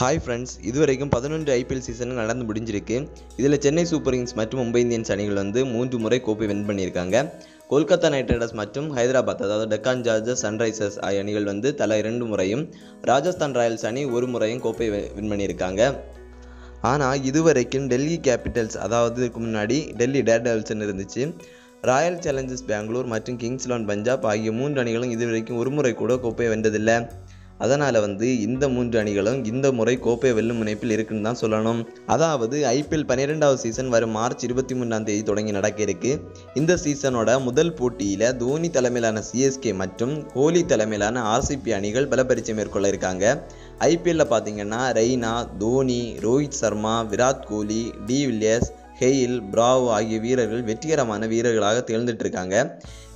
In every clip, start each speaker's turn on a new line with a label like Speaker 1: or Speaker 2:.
Speaker 1: Hi friends இதுவரைக்கும் பதினொன்று IPL season நடந்து முடிஞ்சிருக்கு. இதில் சென்னை சூப்பர் கிங்ஸ் மற்றும் மும்பை இந்தியன்ஸ் அணிகள் வந்து மூன்று முறை கோப்பை வின் பண்ணியிருக்காங்க. கொல்கத்தா நைட் ரைடர்ஸ் மற்றும் ஹைதராபாத் அதாவது டெக்கான் சார்ஜர்ஸ் சன்ரைசர்ஸ் ஆகிய அணிகள் வந்து தலா இரண்டு முறையும் ராஜஸ்தான் ராயல்ஸ் அணி ஒரு முறையும் கோப்பை வின் பண்ணியிருக்காங்க. ஆனால் இதுவரைக்கும் டெல்லி கேபிட்டல்ஸ் அதாவது இதுக்கு முன்னாடி டெல்லி டேர்டெல்ஸ்னு இருந்துச்சு ராயல் சேலஞ்சர்ஸ் பெங்களூர் மற்றும் கிங்ஸ் பஞ்சாப் ஆகிய மூன்று அணிகளும் இதுவரைக்கும் ஒரு முறை கூட கோப்பையை வென்றதில்லை. அதனால் வந்து இந்த மூன்று அணிகளும் இந்த முறை கோப்பை வெல்லும் முனைப்பில் இருக்குன்னு தான் சொல்லணும். அதாவது ஐபிஎல் பன்னிரெண்டாவது சீசன் வரும் மார்ச் இருபத்தி மூன்றாம் தேதி தொடங்கி நடக்க இருக்கு. இந்த சீசனோட முதல் போட்டியில் தோனி தலைமையிலான சிஎஸ்கே மற்றும் கோலி தலைமையிலான ஆர்சிபி அணிகள் பலப்பரிச்சை மேற்கொள்ள இருக்காங்க. ஐபிஎல்ல பார்த்தீங்கன்னா Raina Dhoni Rohit Sharma Virat Kohli de Villiers Gayle Bravo ஆகிய வீரர்கள் வெற்றிகரமான வீரர்களாக திகழ்ந்துட்டு இருக்காங்க.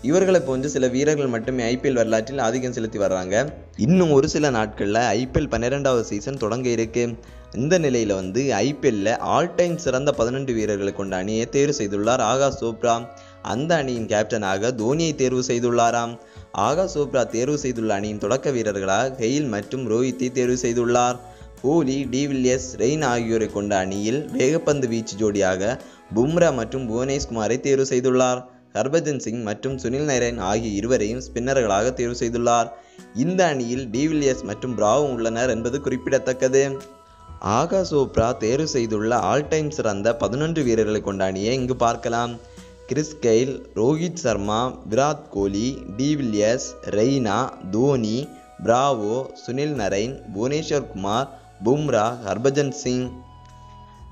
Speaker 1: இவர்களை போன்று சில வீரர்கள் மட்டுமே ஐபிஎல் வரலாற்றில் ஆதிக்கம் செலுத்தி வர்றாங்க. இன்னும் ஒரு சில நாட்களில் ஐபிஎல் பன்னிரெண்டாவது சீசன் தொடங்க இருக்கு. இந்த நிலையில் வந்து ஐபிஎல்ல ஆல் டைம் சிறந்த பதினெண்டு வீரர்களை கொண்ட அணியை தேர்வு செய்துள்ளார் ஆகாஷ் சோப்ரா. அந்த அணியின் கேப்டனாக தோனியை தேர்வு செய்துள்ளாராம். ஆகாஷ் சோப்ரா தேர்வு செய்துள்ள அணியின் தொடக்க வீரர்களாக ஹெயில் மற்றும் ரோஹித்தை தேர்வு செய்துள்ளார். கோலி டிவில்லியர்ஸ் ரெயின் ஆகியோரை கொண்ட அணியில் வேகப்பந்து வீச்சு ஜோடியாக பும்ரா மற்றும் புவனேஷ்குமாரை தேர்வு செய்துள்ளார். ஹர்பஜன் சிங் மற்றும் சுனில் நரேன் ஆகிய இருவரையும் ஸ்பின்னர்களாக தேர்வு செய்துள்ளார். இந்த அணியில் டிவில்லியர்ஸ் மற்றும் பிராவும் உள்ளனர் என்பது குறிப்பிடத்தக்கது. ஆகாஷ் சோப்ரா தேர்வு செய்துள்ள ஆல் டைம் சிறந்த பதினொன்று வீரர்களை கொண்ட அணியை இங்கு பார்க்கலாம். Chris Gayle Rohit Sharma Virat Kohli de Villiers Raina Dhoni Bravo Sunil Narine Bhuvneshwar Kumar Bumrah Harbhajan Singh.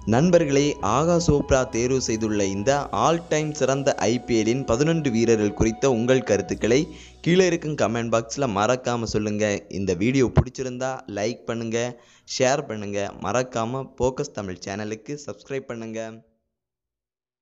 Speaker 1: நண்பர்களே ஆகா சோப்ரா தேர்வு செய்துள்ள இந்த ஆல் டைம் சிறந்த ஐபிஎல்லின் பதினொன்று வீரர்கள் குறித்த உங்கள் கருத்துக்களை கீழே இருக்கும் கமெண்ட் பாக்ஸில் மறக்காமல் சொல்லுங்கள் இந்த வீடியோ பிடிச்சிருந்தா லைக் பண்ணுங்கள் ஷேர் பண்ணுங்கள் மறக்காமல் ஃபோக்கஸ் தமிழ் சேனலுக்கு சப்ஸ்கிரைப் பண்ணுங்கள்